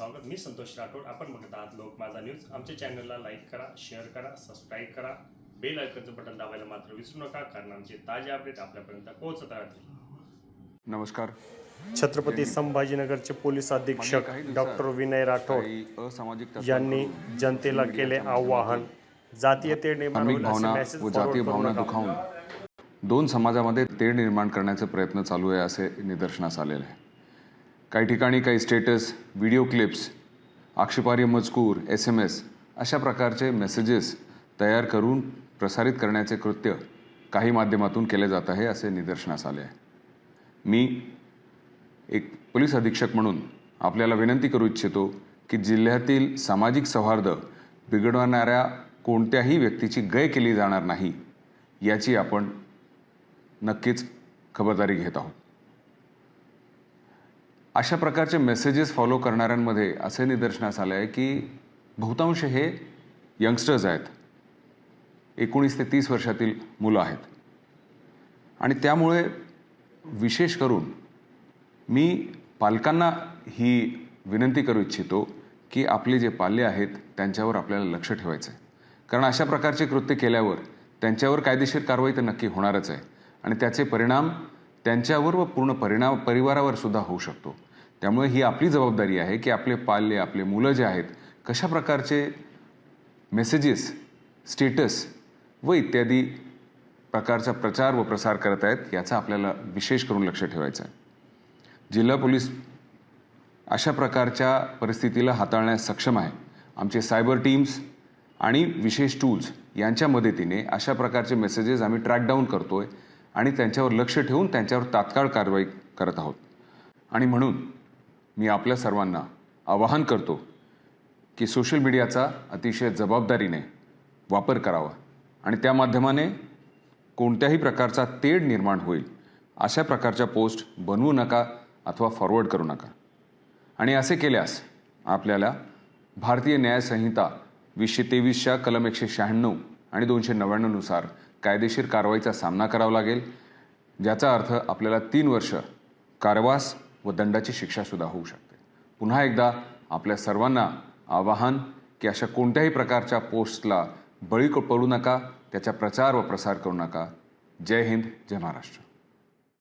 राठोड. आपण बघत आहात लोक माझा न्यूज आमच्या चॅनलला लाईक करा शेअर करा सबस्क्राईब करा. बेल आयकॉनचं बटन दाबायला मात्र विसरू नका कारण आमचे ताजे अपडेट आपल्यापर्यंत पोहोचत राहतील. नमस्कार. छत्रपती संभाजीनगरचे पोलीस अधीक्षक काही दिवसात डॉक्टर विनय राठोड यांनी जनतेला केले आव्हान. जातीय तेढ निर्माण धार्मिक होईल असे भावना जातीय. दुखावून दोन समाजामध्ये तेढ निर्माण करण्याचे प्रयत्न चालू आहे असे निदर्शनास आलेले आहे. काही ठिकाणी काही स्टेटस व्हिडिओ क्लिप्स आक्षेपार्ह मजकूर एस एम एस अशा प्रकारचे मेसेजेस तयार करून प्रसारित करण्याचे कृत्य काही माध्यमातून केले जात आहे असे निदर्शनास आले आहे. मी एक पोलीस अधीक्षक म्हणून आपल्याला विनंती करू इच्छितो की जिल्ह्यातील सामाजिक सौहार्द बिघडवणाऱ्या कोणत्याही व्यक्तीची गय केली जाणार नाही याची आपण नक्कीच खबरदारी घेत आहोत. अशा प्रकारचे मेसेजेस फॉलो करणाऱ्यांमध्ये असे निदर्शनास आलं आहे की बहुतांश हे यंगस्टर्स आहेत. एकोणीस ते तीस वर्षातील मुलं आहेत. आणि त्यामुळे विशेष करून मी पालकांना ही विनंती करू इच्छितो की आपले जे पाल्य आहेत त्यांच्यावर आपल्याला लक्ष ठेवायचं आहे कारण अशा प्रकारचे कृत्य केल्यावर त्यांच्यावर कायदेशीर कारवाई तर नक्की होणारच आहे. आणि त्याचे परिणाम त्यांच्यावर व पूर्ण परिणाम परिवारावर सुद्धा होऊ शकतो. त्यामुळे ही आपली जबाबदारी आहे की आपले पाल्य आपले मुलं जे आहेत कशा प्रकारचे मेसेजेस स्टेटस व इत्यादी प्रकारचा प्रचार व प्रसार करत आहेत याचा आपल्याला विशेष करून लक्ष ठेवायचं आहे. जिल्हा पोलीस अशा प्रकारच्या परिस्थितीला हाताळण्यास सक्षम आहे. आमचे सायबर टीम्स आणि विशेष टूल्स यांच्या मदतीने अशा प्रकारचे मेसेजेस आम्ही ट्रॅक डाऊन करतो आहे आणि त्यांच्यावर लक्ष ठेवून त्यांच्यावर तात्काळ कारवाई करत आहोत. आणि म्हणून मी आपल्या सर्वांना आवाहन करतो की सोशल मीडियाचा अतिशय जबाबदारीने वापर करावा आणि त्या माध्यमाने कोणत्याही प्रकारचा तेढ निर्माण होईल अशा प्रकारच्या पोस्ट बनवू नका अथवा फॉरवर्ड करू नका. आणि असे केल्यास आपल्याला भारतीय न्यायसंहिता वीसशे तेवीसच्या कलम एकशे शहाण्णव आणि दोनशे नव्याण्णवनुसार कायदेशीर कारवाईचा सामना करावा लागेल ज्याचा अर्थ आपल्याला तीन वर्ष कारवास व दंडाची शिक्षासुद्धा होऊ शकते. पुन्हा एकदा आपल्या सर्वांना आवाहन की अशा कोणत्याही प्रकारच्या पोस्टला बळी पडू नका त्याचा प्रचार व प्रसार करू नका. जय हिंद जय महाराष्ट्र.